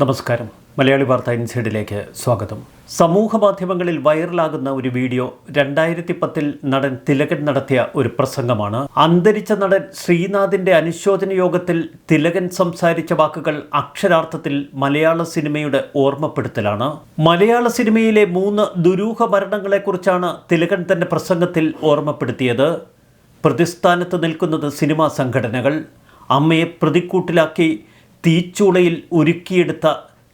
നമസ്കാരം. മലയാളി വാർത്ത ഇൻസൈഡിലേക്ക് സ്വാഗതം. സമൂഹ മാധ്യമങ്ങളിൽ വൈറലാകുന്ന ഒരു വീഡിയോ രണ്ടായിരത്തി പത്തിൽ നടൻ തിലകൻ നടത്തിയ ഒരു പ്രസംഗമാണ്. അന്തരിച്ച നടൻ ശ്രീനാഥിന്റെ അനുശോചന യോഗത്തിൽ തിലകൻ സംസാരിച്ച വാക്കുകൾ അക്ഷരാർത്ഥത്തിൽ മലയാള സിനിമയുടെ ഓർമ്മപ്പെടുത്തലാണ്. മലയാള സിനിമയിലെ മൂന്ന് ദുരൂഹ മരണങ്ങളെക്കുറിച്ചാണ് തിലകൻ തന്റെ പ്രസംഗത്തിൽ ഓർമ്മപ്പെടുത്തിയത്. പ്രതിസ്ഥാനത്ത് നിൽക്കുന്നത് സിനിമാ സംഘടനകൾ. അമ്മയെ പ്രതിക്കൂട്ടിലാക്കി തീച്ചൂളയിൽ ഒരുക്കിയെടുത്ത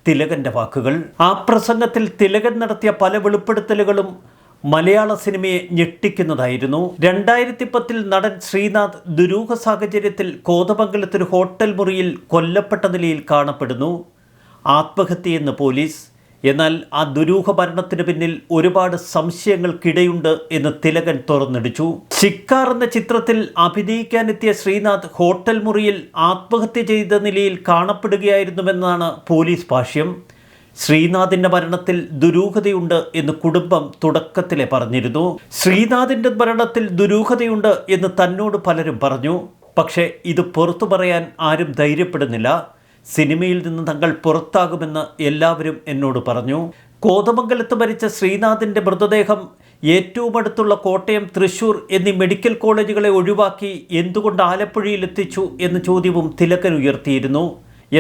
തിലകന്റെ വാക്കുകൾ. ആ പ്രസംഗത്തിൽ തിലകൻ നടത്തിയ പല വെളിപ്പെടുത്തലുകളും മലയാള സിനിമയെ ഞെട്ടിക്കുന്നതായിരുന്നു. രണ്ടായിരത്തി പത്തിൽ നടൻ ശ്രീനാഥ് ദുരൂഹ സാഹചര്യത്തിൽ കോതമംഗലത്തൊരു ഹോട്ടൽ മുറിയിൽ കൊല്ലപ്പെട്ട നിലയിൽ കാണപ്പെടുന്നു. ആത്മഹത്യയെന്ന് പോലീസ് എന്നാൽ ആ ദുരൂഹ ഭരണത്തിന് പിന്നിൽ ഒരുപാട് സംശയങ്ങൾക്കിടയുണ്ട് എന്ന് തിലകൻ തുറന്നിടിച്ചു. ശിക്കാർ എന്ന ചിത്രത്തിൽ അഭിനയിക്കാനെത്തിയ ശ്രീനാഥ് ഹോട്ടൽ മുറിയിൽ ആത്മഹത്യ ചെയ്ത നിലയിൽ കാണപ്പെടുകയായിരുന്നുവെന്നാണ് പോലീസ് ഭാഷ്യം. ശ്രീനാഥിന്റെ മരണത്തിൽ ദുരൂഹതയുണ്ട് എന്ന് കുടുംബം തുടക്കത്തിലെ പറഞ്ഞിരുന്നു. ശ്രീനാഥിന്റെ മരണത്തിൽ ദുരൂഹതയുണ്ട് എന്ന് തന്നോട് പലരും പറഞ്ഞു. പക്ഷേ ഇത് പുറത്തു പറയാൻ ആരും ധൈര്യപ്പെടുന്നില്ല. സിനിമയിൽ നിന്ന് തങ്ങൾ പുറത്താകുമെന്ന് എല്ലാവരും എന്നോട് പറഞ്ഞു. കോതമംഗലത്ത് മരിച്ച ശ്രീനാഥിന്റെ മൃതദേഹം ഏറ്റവും അടുത്തുള്ള കോട്ടയം തൃശൂർ എന്നീ മെഡിക്കൽ കോളേജുകളെ ഒഴിവാക്കി എന്തുകൊണ്ട് ആലപ്പുഴയിൽ എത്തിച്ചു എന്ന ചോദ്യവും തിലക്കൻ ഉയർത്തിയിരുന്നു.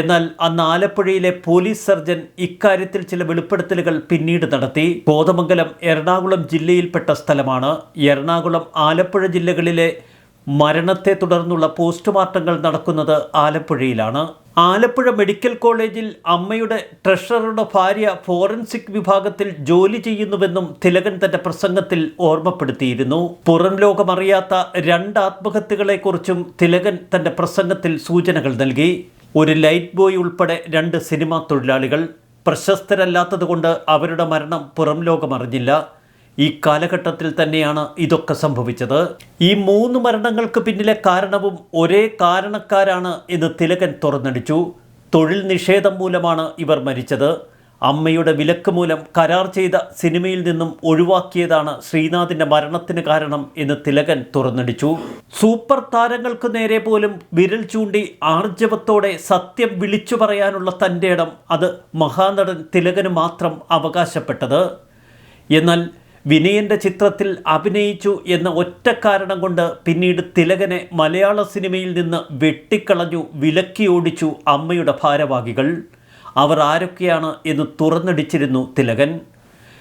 എന്നാൽ അന്ന് ആലപ്പുഴയിലെ പോലീസ് സർജൻ ഇക്കാര്യത്തിൽ ചില വെളിപ്പെടുത്തലുകൾ പിന്നീട് നടത്തി. കോതമംഗലം എറണാകുളം ജില്ലയിൽപ്പെട്ട സ്ഥലമാണ്. എറണാകുളം ആലപ്പുഴ ജില്ലകളിലെ മരണത്തെ തുടർന്നുള്ള പോസ്റ്റ്മോർട്ടങ്ങൾ നടക്കുന്നത് ആലപ്പുഴയിലാണ്. ആലപ്പുഴ മെഡിക്കൽ കോളേജിൽ അമ്മയുടെ ട്രഷററുടെ ഭാര്യ ഫോറൻസിക് വിഭാഗത്തിൽ ജോലി ചെയ്യുന്നുവെന്നും തിലകൻ തന്റെ പ്രസംഗത്തിൽ ഓർമ്മപ്പെടുത്തിയിരുന്നു. പുറം ലോകമറിയാത്ത രണ്ട് ആത്മഹത്യകളെക്കുറിച്ചും തിലകൻ തന്റെ പ്രസംഗത്തിൽ സൂചനകൾ നൽകി. ഒരു ലൈറ്റ് ബോയ് ഉൾപ്പെടെ രണ്ട് സിനിമാ തൊഴിലാളികൾ. പ്രശസ്തരല്ലാത്തതുകൊണ്ട് അവരുടെ മരണം പുറം ലോകമറിഞ്ഞില്ല. ഈ കാലഘട്ടത്തിൽ തന്നെയാണ് ഇതൊക്കെ സംഭവിച്ചത്. ഈ മൂന്ന് മരണങ്ങൾക്ക് പിന്നിലെ കാരണവും ഒരേ കാരണക്കാരാണ് എന്ന് തിലകൻ തുറന്നടിച്ചു. തൊഴിൽ നിഷേധം മൂലമാണ് ഇവർ മരിച്ചത്. അമ്മയുടെ വിലക്ക് മൂലം കരാർ ചെയ്ത സിനിമയിൽ നിന്നും ഒഴിവാക്കിയതാണ് ശ്രീനാഥിന്റെ മരണത്തിന് കാരണം എന്ന് തിലകൻ തുറന്നടിച്ചു. സൂപ്പർ താരങ്ങൾക്ക് നേരെ പോലും വിരൽ ചൂണ്ടി ആർജവത്തോടെ സത്യം വിളിച്ചു പറയാനുള്ള തന്റെ ഇടം അത് മഹാനടൻ തിലകന് മാത്രം അവകാശപ്പെട്ടത്. എന്നാൽ വിനയന്റെ ചിത്രത്തിൽ അഭിനയിച്ചു എന്ന ഒറ്റ കാരണം കൊണ്ട് പിന്നീട് തിലകനെ മലയാള സിനിമയിൽ നിന്ന് വെട്ടിക്കളഞ്ഞു വിലക്കി ഓടിച്ചു അമ്മയുടെ ഭാരവാഹികൾ. അവർ ആരൊക്കെയാണ് എന്ന് തുറന്നടിച്ചിരുന്നു തിലകൻ.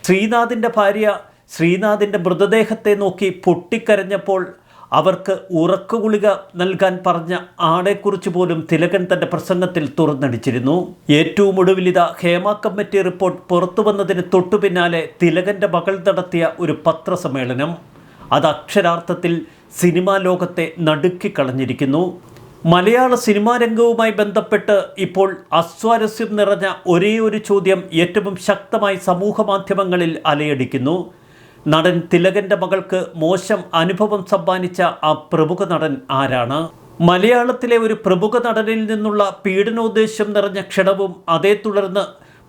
ശ്രീനാഥിന്റെ ഭാര്യ ശ്രീനാഥിന്റെ മൃതദേഹത്തെ നോക്കി പൊട്ടിക്കരഞ്ഞപ്പോൾ അവർക്ക് ഉറക്കുകുളിക നൽകാൻ പറഞ്ഞ ആളെക്കുറിച്ച് പോലും തിലകൻ തന്റെ പ്രസംഗത്തിൽ തുറന്നടിച്ചിരുന്നു. ഏറ്റവും ഒടുവിൽ ഇതാ ഹേമ കമ്മിറ്റി റിപ്പോർട്ട് പുറത്തു വന്നതിന് തൊട്ടു പിന്നാലെ തിലകന്റെ മകൾ നടത്തിയ ഒരു പത്രസമ്മേളനം. അത് അക്ഷരാർത്ഥത്തിൽ സിനിമാ ലോകത്തെ നടുക്കി കളഞ്ഞിരിക്കുന്നു. മലയാള സിനിമാ രംഗവുമായി ബന്ധപ്പെട്ട് ഇപ്പോൾ അസ്വാരസ്യം നിറഞ്ഞ ഒരേ ഒരു ചോദ്യം ഏറ്റവും ശക്തമായി സമൂഹ മാധ്യമങ്ങളിൽ അലയടിക്കുന്നു. നടൻ തിലകന്റെ മകൾക്ക് മോശം അനുഭവം സമ്മാനിച്ച ആ പ്രമുഖ നടൻ ആരാണ്? മലയാളത്തിലെ ഒരു പ്രമുഖ നടനിൽ നിന്നുള്ള പീഡനോദ്ദേശം നിറഞ്ഞ ക്ഷണവും അതേ തുടർന്ന്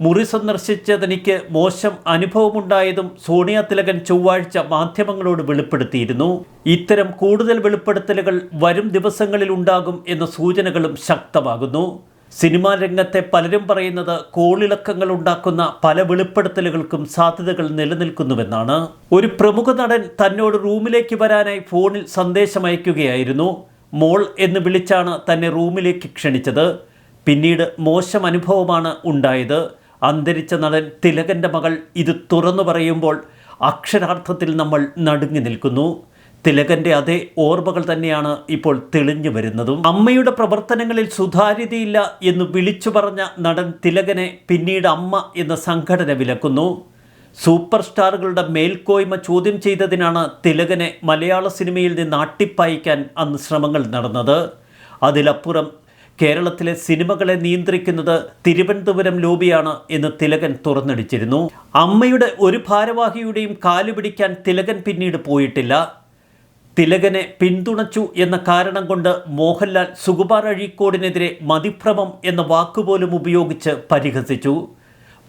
മുറി സന്ദർശിച്ചതെനിക്ക് മോശം അനുഭവമുണ്ടായതും സോണിയ തിലകൻ ചൊവ്വാഴ്ച മാധ്യമങ്ങളോട് വെളിപ്പെടുത്തിയിരുന്നു. ഇത്തരം കൂടുതൽ വെളിപ്പെടുത്തലുകൾ വരും ദിവസങ്ങളിൽ ഉണ്ടാകും എന്ന സൂചനകളും ശക്തമാകുന്നു. സിനിമാ രംഗത്തെ പലരും പറയുന്നത് കോളിളക്കങ്ങൾ ഉണ്ടാക്കുന്ന പല വെളിപ്പെടുത്തലുകൾക്കും സാധ്യതകൾ നിലനിൽക്കുന്നുവെന്നാണ്. ഒരു പ്രമുഖ നടൻ തന്നോട് റൂമിലേക്ക് വരാനായി ഫോണിൽ സന്ദേശം അയക്കുകയായിരുന്നു. മോൾ എന്ന് വിളിച്ചാണ് തന്നെ റൂമിലേക്ക് ക്ഷണിച്ചത്. പിന്നീട് മോശം അനുഭവമാണ് ഉണ്ടായത്. അന്തരിച്ച നടൻ തിലകന്റെ മകൾ ഇത് തുറന്നു പറയുമ്പോൾ അക്ഷരാർത്ഥത്തിൽ നമ്മൾ നടുങ്ങി നിൽക്കുന്നു. തിലകന്റെ അതേ ഓർമ്മകൾ തന്നെയാണ് ഇപ്പോൾ തെളിഞ്ഞു വരുന്നതും. അമ്മയുടെ പ്രവർത്തനങ്ങളിൽ സുതാര്യതയില്ല എന്ന് വിളിച്ചു പറഞ്ഞ നടൻ തിലകനെ പിന്നീട് അമ്മ എന്ന സംഘടന വിലക്കുന്നു. സൂപ്പർ സ്റ്റാറുകളുടെ മേൽക്കോയ്മ ചോദ്യം ചെയ്തതിനാണ് തിലകനെ മലയാള സിനിമയിൽ നിന്ന് അട്ടിപ്പായിക്കാൻ അന്ന് ശ്രമങ്ങൾ നടന്നത്. അതിലപ്പുറം കേരളത്തിലെ സിനിമകളെ നിയന്ത്രിക്കുന്നത് തിരുവനന്തപുരം ലോബിയാണ് എന്ന് തിലകൻ തുറന്നടിച്ചിരുന്നു. അമ്മയുടെ ഒരു ഭാരവാഹിയുടെയും കാലുപിടിക്കാൻ തിലകൻ പിന്നീട് പോയിട്ടില്ല. തിലകനെ പിന്തുണച്ചു എന്ന കാരണം കൊണ്ട് മോഹൻലാൽ സുകുമാർ അഴീക്കോടിനെതിരെ മതിഭ്രമം എന്ന വാക്കുപോലും ഉപയോഗിച്ച് പരിഹസിച്ചു.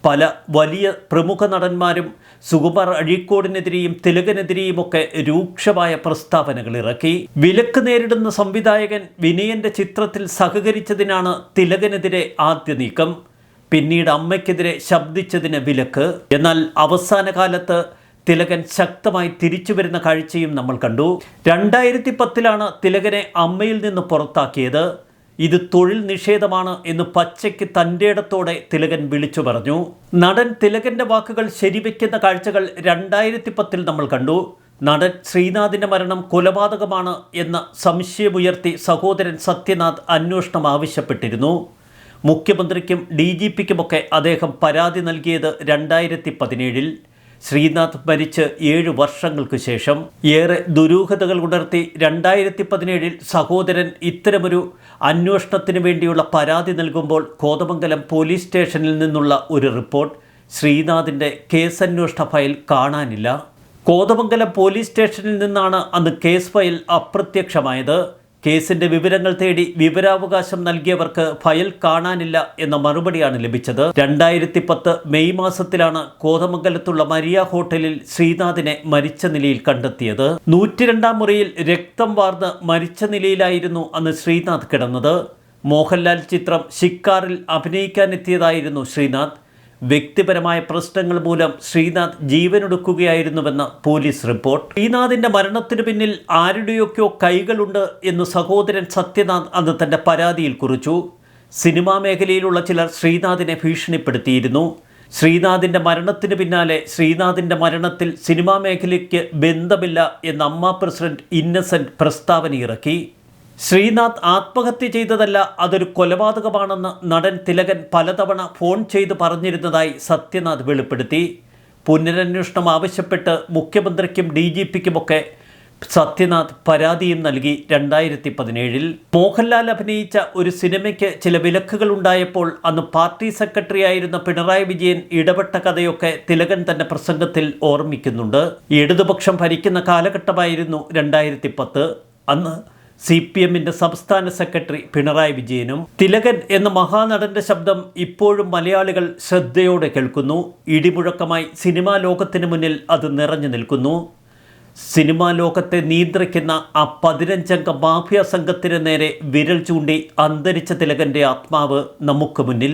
പല വലിയ പ്രമുഖ നടന്മാരും സുകുമാർ അഴീക്കോടിനെതിരെയും തിലകനെതിരെയുമൊക്കെ രൂക്ഷമായ പ്രസ്താവനകൾ ഇറക്കി. വിലക്ക് നേരിടുന്ന സംവിധായകൻ വിനയന്റെ ചിത്രത്തിൽ സഹകരിച്ചതിനാണ് തിലകനെതിരെ ആദ്യ നീക്കം. പിന്നീട് അമ്മയ്ക്കെതിരെ ശബ്ദിച്ചതിന് വിലക്ക്. എന്നാൽ അവസാന കാലത്ത് തിലകൻ ശക്തമായി തിരിച്ചു വരുന്ന കാഴ്ചയും നമ്മൾ കണ്ടു. രണ്ടായിരത്തി പത്തിലാണ് തിലകനെ അമ്മയിൽ നിന്ന് പുറത്താക്കിയത്. ഇത് തൊഴിൽ നിഷേധമാണ് എന്ന് പച്ചയ്ക്ക് തന്റെ ഇടത്തോടെ തിലകൻ വിളിച്ചു പറഞ്ഞു. നടൻ തിലകന്റെ വാക്കുകൾ ശരിവെക്കുന്ന കാഴ്ചകൾ രണ്ടായിരത്തി പത്തിൽ നമ്മൾ കണ്ടു. നടൻ ശ്രീനാഥിന്റെ മരണം കൊലപാതകമാണ് എന്ന സംശയമുയർത്തി സഹോദരൻ സത്യനാഥ് അന്വേഷണം ആവശ്യപ്പെട്ടിരുന്നു. മുഖ്യമന്ത്രിക്കും ഡി ജി പിക്കുമൊക്കെ അദ്ദേഹം പരാതി നൽകിയത് രണ്ടായിരത്തി പതിനേഴിൽ ശ്രീനാഥ് മരിച്ച് ഏഴ് വർഷങ്ങൾക്ക് ശേഷം ഏറെ ദുരൂഹതകൾ ഉണർത്തി രണ്ടായിരത്തി പതിനേഴിൽ സഹോദരൻ ഇത്തരമൊരു അന്വേഷണത്തിന് വേണ്ടിയുള്ള പരാതി നൽകുമ്പോൾ കോതമംഗലം പോലീസ് സ്റ്റേഷനിൽ നിന്നുള്ള ഒരു റിപ്പോർട്ട് ശ്രീനാഥിന്റെ കേസന്വേഷണ ഫയൽ കാണാനില്ല. കോതമംഗലം പോലീസ് സ്റ്റേഷനിൽ നിന്നാണ് അന്ന് കേസ് ഫയൽ അപ്രത്യക്ഷമായത്. കേസിന്റെ വിവരങ്ങൾ തേടി വിവരാവകാശം നൽകിയവർക്ക് ഫയൽ കാണാനില്ല എന്ന മറുപടിയാണ് ലഭിച്ചത്. രണ്ടായിരത്തി പത്ത് മെയ് മാസത്തിലാണ് കോതമംഗലത്തുള്ള മരിയ ഹോട്ടലിൽ ശ്രീനാഥിനെ മരിച്ച നിലയിൽ കണ്ടെത്തിയത്. നൂറ്റിരണ്ടാം മുറിയിൽ രക്തം വാർന്ന് മരിച്ച നിലയിലായിരുന്നു അന്ന് ശ്രീനാഥ് കിടന്നത്. മോഹൻലാൽ ചിത്രം ഷിക്കാറിൽ അഭിനയിക്കാനെത്തിയതായിരുന്നു ശ്രീനാഥ്. വ്യക്തിപരമായ പ്രശ്നങ്ങൾ മൂലം ശ്രീനാഥ് ജീവനൊടുക്കുകയായിരുന്നുവെന്ന് പോലീസ് റിപ്പോർട്ട്. ശ്രീനാഥിന്റെ മരണത്തിനു പിന്നിൽ ആരുടെയൊക്കെയോ കൈകളുണ്ട് എന്ന് സഹോദരൻ സത്യനാഥ് അന്ന് തന്റെ പരാതിയിൽ കുറിച്ചു. സിനിമാ മേഖലയിലുള്ള ചിലർ ശ്രീനാഥിനെ ഭീഷണിപ്പെടുത്തിയിരുന്നു. ശ്രീനാഥിന്റെ മരണത്തിന് പിന്നാലെ ശ്രീനാഥിന്റെ മരണത്തിൽ സിനിമാ മേഖലയ്ക്ക് ബന്ധമില്ല എന്ന് അമ്മ പ്രസിഡന്റ് ഇന്നസെന്റ് പ്രസ്താവന ഇറക്കി ശ്രീനാഥ് ആത്മഹത്യ ചെയ്തതല്ല അതൊരു കൊലപാതകമാണെന്ന് നടൻ തിലകൻ പലതവണ ഫോൺ ചെയ്ത് പറഞ്ഞിരുന്നതായി സത്യനാഥ് വെളിപ്പെടുത്തി. പുനരന്വേഷണം ആവശ്യപ്പെട്ട് മുഖ്യമന്ത്രിക്കും ഡി ജി പിക്കുമൊക്കെ സത്യനാഥ് പരാതിയും നൽകി രണ്ടായിരത്തി പതിനേഴിൽ മോഹൻലാൽ അഭിനയിച്ച ഒരു സിനിമയ്ക്ക് ചില വിലക്കുകൾ ഉണ്ടായപ്പോൾ അന്ന് പാർട്ടി സെക്രട്ടറി ആയിരുന്ന പിണറായി വിജയൻ ഇടപെട്ട കഥയൊക്കെ തിലകൻ തന്റെ പ്രസംഗത്തിൽ ഓർമ്മിക്കുന്നുണ്ട്. ഇടതുപക്ഷം ഭരിക്കുന്ന കാലഘട്ടമായിരുന്നു രണ്ടായിരത്തി പത്ത് അന്ന് സി പി എമ്മിന്റെ സംസ്ഥാന സെക്രട്ടറി പിണറായി വിജയനും തിലകൻ എന്ന മഹാനടന്റെ ശബ്ദം ഇപ്പോഴും മലയാളികൾ ശ്രദ്ധയോടെ കേൾക്കുന്നു. ഇടിമുഴക്കമായി സിനിമാ ലോകത്തിന് മുന്നിൽ അത് നിറഞ്ഞു നിൽക്കുന്നു. സിനിമാ ലോകത്തെ നിയന്ത്രിക്കുന്ന ആ പതിനഞ്ചംഗ മാഫിയ സംഘത്തിന് നേരെ വിരൽ ചൂണ്ടി അന്തരിച്ച തിലകന്റെ ആത്മാവ് നമുക്ക് മുന്നിൽ.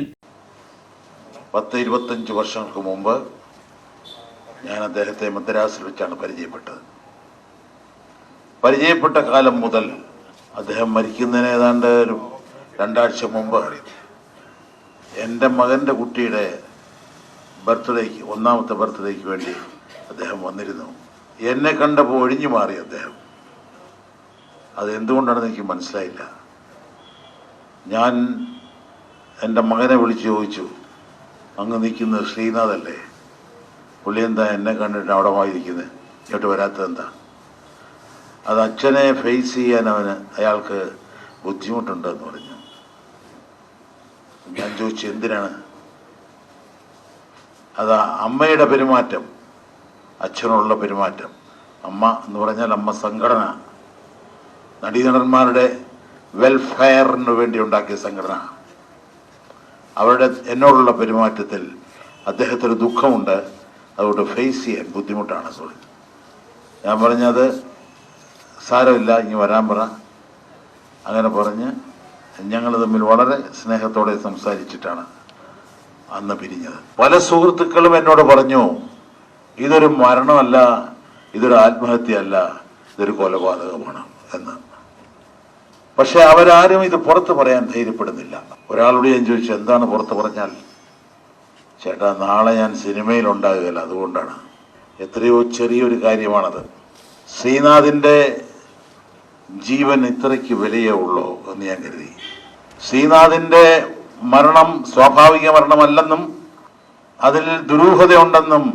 പത്ത് ഇരുപത്തഞ്ച് വർഷങ്ങൾക്ക് മുമ്പ് ഞാൻ അദ്ദേഹത്തെ മദ്രാസിൽ വെച്ചാണ് പരിചയപ്പെട്ടത്. പരിചയപ്പെട്ട കാലം മുതൽ അദ്ദേഹം മരിക്കുന്നതിന് ഏതാണ്ട് ഒരു രണ്ടാഴ്ച മുമ്പ് എന്റെ മകന്റെ കുട്ടിയുടെ ബർത്ത്ഡേക്ക് ഒന്നാമത്തെ ബർത്ത്ഡേക്ക് വേണ്ടി അദ്ദേഹം വന്നിരുന്നു. എന്നെ കണ്ടപ്പോൾ ഒഴിഞ്ഞു മാറി അദ്ദേഹം. അത് എന്തുകൊണ്ടാണെന്ന് എനിക്ക് മനസ്സിലായില്ല. ഞാൻ എന്റെ മകനെ വിളിച്ച് ചോദിച്ചു അങ്ങ് നിൽക്കുന്നത് ശ്രീനാഥല്ലേ? പുള്ളി എന്താ എന്നെ കണ്ടിട്ട് അവിടെ വായിരിക്കുന്നത്? ഇങ്ങോട്ട് വരാത്തത് എന്താ അത് അച്ഛനെ ഫേസ് ചെയ്യാൻ അവന് അയാൾക്ക് ബുദ്ധിമുട്ടുണ്ടെന്ന് പറഞ്ഞു. ഞാൻ ചോദിച്ചു എന്തിനാണ്? അത് അമ്മയുടെ പെരുമാറ്റം അച്ഛനുള്ള പെരുമാറ്റം. അമ്മ എന്ന് പറഞ്ഞാൽ അമ്മ സംഘടന. നടീനടന്മാരുടെ വെൽഫെയറിന് വേണ്ടി ഉണ്ടാക്കിയ സംഘടന. അവരുടെ എന്നോടുള്ള പെരുമാറ്റത്തിൽ അദ്ദേഹത്തിന് ദുഃഖമുണ്ട്. അതുകൊണ്ട് ഫേസ് ചെയ്യാൻ ബുദ്ധിമുട്ടാണ് സോറി ഞാൻ പറഞ്ഞത് സാരമില്ല ഇനി വരാൻ പറ. അങ്ങനെ പറഞ്ഞ് ഞങ്ങൾ തമ്മിൽ വളരെ സ്നേഹത്തോടെ സംസാരിച്ചിട്ടാണ് അന്ന് പിരിഞ്ഞത്. പല സുഹൃത്തുക്കളും എന്നോട് പറഞ്ഞു ഇതൊരു മരണമല്ല ഇതൊരു ആത്മഹത്യയല്ല ഇതൊരു കൊലപാതകമാണ് എന്ന്. പക്ഷെ അവരാരും ഇത് പുറത്ത് പറയാൻ ധൈര്യപ്പെടുന്നില്ല. ഒരാളോട് ഞാൻ ചോദിച്ചു എന്താണ് പുറത്ത് പറഞ്ഞാൽ? ചേട്ടാ നാളെ ഞാൻ സിനിമയിൽ ഉണ്ടാകുകയില്ല അതുകൊണ്ടാണ്. എത്രയോ ചെറിയൊരു കാര്യമാണത്. ശ്രീനാഥിന്റെ ജീവൻ ഇത്രയ്ക്ക് വിലയേ ഉള്ളൂ എന്ന് ഞാൻ കരുതി. ശ്രീനാഥിന്റെ മരണം സ്വാഭാവിക മരണമല്ലെന്നും അതിൽ ദുരൂഹതയുണ്ടെന്നും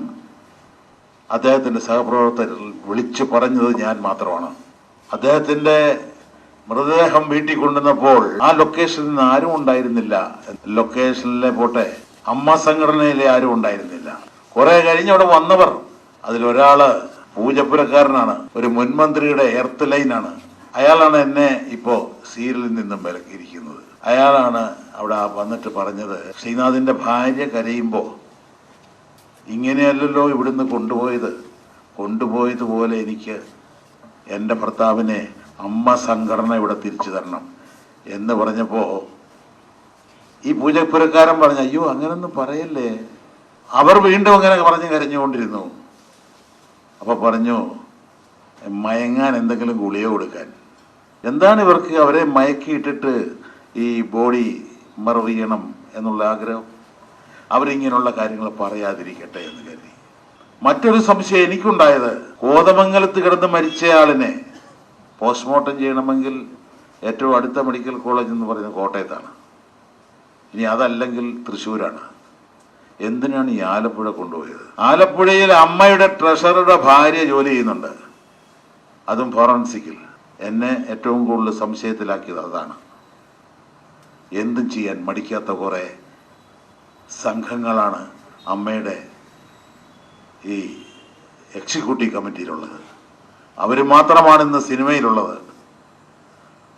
അദ്ദേഹത്തിന്റെ സഹപ്രവർത്തകർ വിളിച്ചു പറഞ്ഞത് ഞാൻ മാത്രമാണ്. അദ്ദേഹത്തിന്റെ മൃതദേഹം വീട്ടിൽ കൊണ്ടുവന്നപ്പോൾ ആ ലൊക്കേഷനിൽ നിന്ന് ആരും ഉണ്ടായിരുന്നില്ല. ലൊക്കേഷനിലെ പോട്ടെ അമ്മ സംഘടനയിലെ ആരും ഉണ്ടായിരുന്നില്ല. കുറെ കഴിഞ്ഞ് അവിടെ വന്നവർ അതിലൊരാൾ പൂജപ്പുരക്കാരനാണ് ഒരു മുൻമന്ത്രിയുടെ എർത്ത് ലൈനാണ്. അയാളാണ് എന്നെ ഇപ്പോ സീരിയലിൽ നിന്നും വിലക്കിയിരിക്കുന്നത്. അയാളാണ് അവിടെ വന്നിട്ട് പറഞ്ഞത് ശ്രീനാഥിന്റെ ഭാര്യ കരയുമ്പോ ഇങ്ങനെയല്ലല്ലോ ഇവിടുന്ന് കൊണ്ടുപോയത്. കൊണ്ടുപോയതുപോലെ എനിക്ക് എന്റെ ഭർത്താവിനെ അമ്മ സംഘടന ഇവിടെ തിരിച്ചു തരണം എന്ന് പറഞ്ഞപ്പോൾ ഈ പൂജപ്പുരക്കാരൻ പറഞ്ഞു അയ്യോ അങ്ങനൊന്നും പറയല്ലേ. അവർ വീണ്ടും അങ്ങനെ പറഞ്ഞ് കരഞ്ഞുകൊണ്ടിരുന്നു. അപ്പൊ പറഞ്ഞു മയങ്ങാൻ എന്തെങ്കിലും ഗുളിക കൊടുക്കാൻ. എന്താണ് ഇവർക്ക് അവരെ മയക്കിയിട്ടിട്ട് ഈ ബോഡി മറവിയണം എന്നുള്ള ആഗ്രഹം? അവരിങ്ങനെയുള്ള കാര്യങ്ങൾ പറയാതിരിക്കട്ടെ എന്ന് കരുതി. മറ്റൊരു സംശയം എനിക്കുണ്ടായത് കോതമംഗലത്ത് കിടന്ന് മരിച്ചയാളിനെ പോസ്റ്റ്മോർട്ടം ചെയ്യണമെങ്കിൽ ഏറ്റവും അടുത്ത മെഡിക്കൽ കോളേജ് എന്ന് പറയുന്നത് കോട്ടയത്താണ്. ഇനി അതല്ലെങ്കിൽ തൃശ്ശൂരാണ്. എന്തിനാണ് ഈ ആലപ്പുഴ കൊണ്ടുപോയത്? ആലപ്പുഴയിൽ അമ്മയുടെ ട്രഷറുടെ ഭാര്യ ജോലി ചെയ്യുന്നുണ്ട്. അതും ഫോറൻസിക്കിൽ. എന്നെ ഏറ്റവും കൂടുതൽ സംശയത്തിലാക്കിയത് അതാണ്. എന്തും ചെയ്യാൻ മടിക്കാത്ത കുറേ സംഘങ്ങളാണ് അമ്മയുടെ ഈ എക്സിക്യൂട്ടീവ് കമ്മിറ്റിയിലുള്ളത്. അവർ മാത്രമാണ് ഇന്ന് സിനിമയിലുള്ളത്.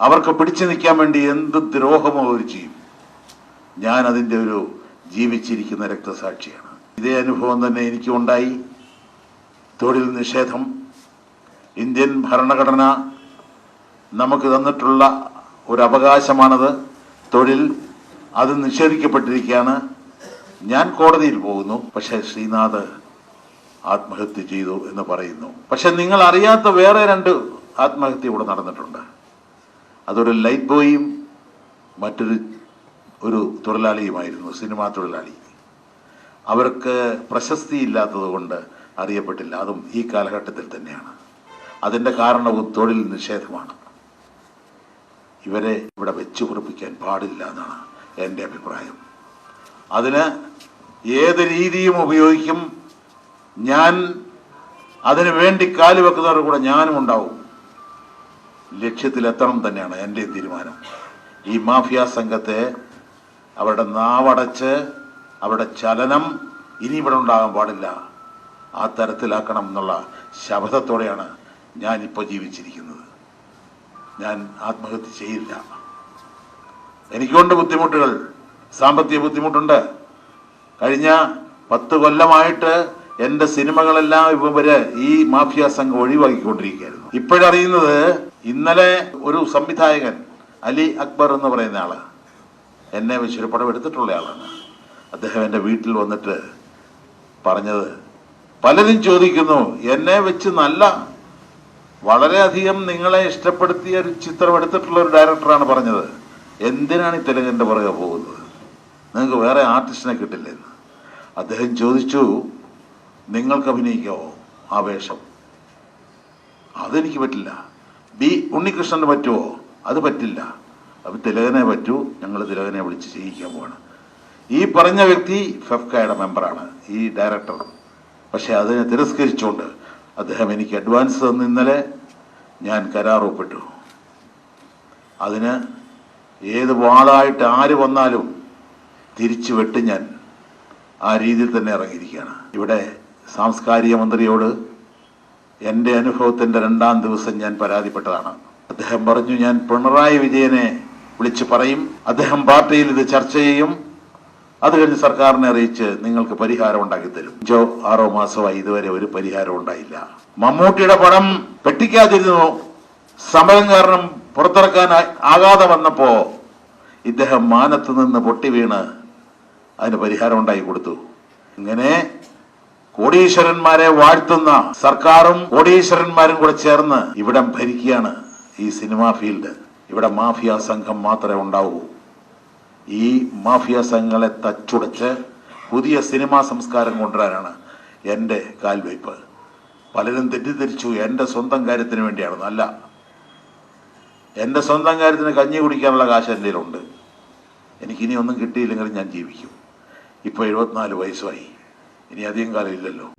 അവർക്ക് പിടിച്ചു നിൽക്കാൻ വേണ്ടി എന്ത് ദ്രോഹമോ അവർ ചെയ്യും. ഞാൻ അതിന്റെ ഒരു ജീവിച്ചിരിക്കുന്ന രക്തസാക്ഷിയാണ്. ഇതേ അനുഭവം തന്നെ എനിക്കും ഉണ്ടായി. തൊഴിൽ നിഷേധം ഇന്ത്യൻ ഭരണഘടന നമുക്ക് തന്നിട്ടുള്ള ഒരു അവകാശമാണത് തൊഴിൽ അത് നിഷേധിക്കപ്പെട്ടിരിക്കുകയാണ്. ഞാൻ കോടതിയിൽ പോകുന്നു. പക്ഷേ ശ്രീനാഥ് ആത്മഹത്യ ചെയ്തു എന്ന് പറയുന്നു. പക്ഷെ നിങ്ങൾ അറിയാത്ത വേറെ രണ്ട് ആത്മഹത്യ ഇവിടെ നടന്നിട്ടുണ്ട്. അതൊരു ലൈറ്റ് ബോയും മറ്റൊരു ഒരു തൊഴിലാളിയുമായിരുന്നു സിനിമാ തൊഴിലാളി. അവർക്ക് പ്രശസ്തി ഇല്ലാത്തത് കൊണ്ട് അറിയപ്പെട്ടില്ല. അതും ഈ കാലഘട്ടത്തിൽ തന്നെയാണ്. അതിന്റെ കാരണവും തൊഴിൽ നിഷേധമാണ്. ഇവരെ ഇവിടെ വെച്ചു ഉറപ്പിക്കാൻ പാടില്ല എന്നാണ് എന്റെ അഭിപ്രായം. അതിന് ഏത് രീതിയും ഉപയോഗിക്കും. ഞാൻ അതിനു വേണ്ടി കാൽ വെക്കുന്നവരുടെ കൂടെ ഞാനും ഉണ്ടാവും. ലക്ഷ്യത്തിലെത്തണം തന്നെയാണ് എന്റെ തീരുമാനം. ഈ മാഫിയ സംഘത്തെ അവരുടെ നാവടച്ച് അവരുടെ ചലനം ഇനി ഇവിടെ ഉണ്ടാകാൻ പാടില്ല. ആ തരത്തിലാക്കണം എന്നുള്ള ശബ്ദത്തോടെയാണ് ഞാനിപ്പോൾ ജീവിച്ചിരിക്കുന്നത്. ഞാൻ ആത്മഹത്യ ചെയ്യില്ല. എനിക്കുണ്ട് ബുദ്ധിമുട്ടുകൾ. സാമ്പത്തിക ബുദ്ധിമുട്ടുണ്ട്. കഴിഞ്ഞ പത്ത് കൊല്ലമായിട്ട് എന്റെ സിനിമകളെല്ലാം ഇവർ ഈ മാഫിയ സംഘം ഒഴിവാക്കിക്കൊണ്ടിരിക്കുകയായിരുന്നു. ഇപ്പോഴറിയുന്നത് ഇന്നലെ ഒരു സംവിധായകൻ അലി അക്ബർ എന്ന് പറയുന്ന ആൾ എന്നെ വെച്ചൊരു പടം എടുത്തിട്ടുള്ള ആളാണ്. അദ്ദേഹം എന്റെ വീട്ടിൽ വന്നിട്ട് പറഞ്ഞത് പലരും ചോദിക്കുന്നു എന്നെ വെച്ച് നല്ല വളരെയധികം നിങ്ങളെ ഇഷ്ടപ്പെടുത്തിയ ഒരു ചിത്രം എടുത്തിട്ടുള്ള ഒരു ഡയറക്ടറാണ് പറഞ്ഞത്. എന്തിനാണ് ഈ തെലുങ്കിന്റെ പുറകെ പോകുന്നത്? നിങ്ങൾക്ക് വേറെ ആർട്ടിസ്റ്റിനെ കിട്ടില്ലെന്ന് അദ്ദേഹം ചോദിച്ചു നിങ്ങൾക്ക് അഭിനയിക്കാവോ? ആ വേഷം അതെനിക്ക് പറ്റില്ല. ബി ഉണ്ണികൃഷ്ണന് പറ്റുമോ അത് പറ്റില്ല. അപ്പം തിലകനെ പറ്റൂ. ഞങ്ങൾ തിലകനെ വിളിച്ച് ചെയ്യിക്കാൻ പോവാണ്. ഈ പറഞ്ഞ വ്യക്തി ഫെഫ്കയുടെ മെമ്പറാണ് ഈ ഡയറക്ടർ പക്ഷേ അതിനെ തിരസ്കരിച്ചുകൊണ്ട് അദ്ദേഹം എനിക്ക് അഡ്വാൻസ് തന്നു ഇന്നലെ ഞാൻ കരാർ ഒപ്പിട്ടു അതിന് ഏത് വാളായിട്ട് ആര് വന്നാലും തിരിച്ചു വെട്ട് ഞാൻ ആ രീതിയിൽ തന്നെ ഇറങ്ങിയിരിക്കുകയാണ്. ഇവിടെ സാംസ്കാരിക മന്ത്രിയോട് എന്റെ അനുഭവത്തിന്റെ രണ്ടാം ദിവസം ഞാൻ പരാതിപ്പെട്ടതാണ്. അദ്ദേഹം പറഞ്ഞു ഞാൻ പിണറായി വിജയനെ വിളിച്ച് പറയും. അദ്ദേഹം പാർട്ടിയിൽ ഇത് ചർച്ച ചെയ്യും. അത് കഴിഞ്ഞ് സർക്കാരിനെ അറിയിച്ച് നിങ്ങൾക്ക് പരിഹാരം ഉണ്ടാക്കി തരും അഞ്ചോ ആറോ മാസമായി ഇതുവരെ ഒരു പരിഹാരം ഉണ്ടായില്ല. മമ്മൂട്ടിയുടെ പടം പെട്ടിക്കാതിരുന്നു സമരം കാരണം പുറത്തിറക്കാൻ ആകാതെ വന്നപ്പോ ഇദ്ദേഹം മാനത്ത് നിന്ന് പൊട്ടി വീണ് അതിന് പരിഹാരം ഉണ്ടാക്കി കൊടുത്തു. ഇങ്ങനെ കോടീശ്വരന്മാരെ വാഴ്ത്തുന്ന സർക്കാരും കോടീശ്വരന്മാരും കൂടെ ചേർന്ന് ഇവിടം ഭരിക്കുകയാണ് ഈ സിനിമാ ഫീൽഡ്. ഇവിടെ മാഫിയ സംഘം മാത്രമേ ഉണ്ടാവൂ. ഈ മാഫിയ സംഘങ്ങളെ തച്ചുടച്ച് പുതിയ സിനിമാ സംസ്കാരം കൊണ്ടുവരാനാണ് എന്റെ കാൽവയ്പ് പലരും തെറ്റിദ്ധരിച്ചു എന്റെ സ്വന്തം കാര്യത്തിന് വേണ്ടിയാണ് അല്ല എന്റെ സ്വന്തം കാര്യത്തിന് കഞ്ഞി കുടിക്കാനുള്ള കാശ് എന്റെ കയ്യിലുണ്ട്. എനിക്കിനി ഒന്നും കിട്ടിയില്ലെങ്കിലും ഞാൻ ജീവിക്കും. ഇപ്പോൾ എഴുപത്തിനാല് വയസ്സായി. ഇനി അധികം കാലം ഇല്ലല്ലോ.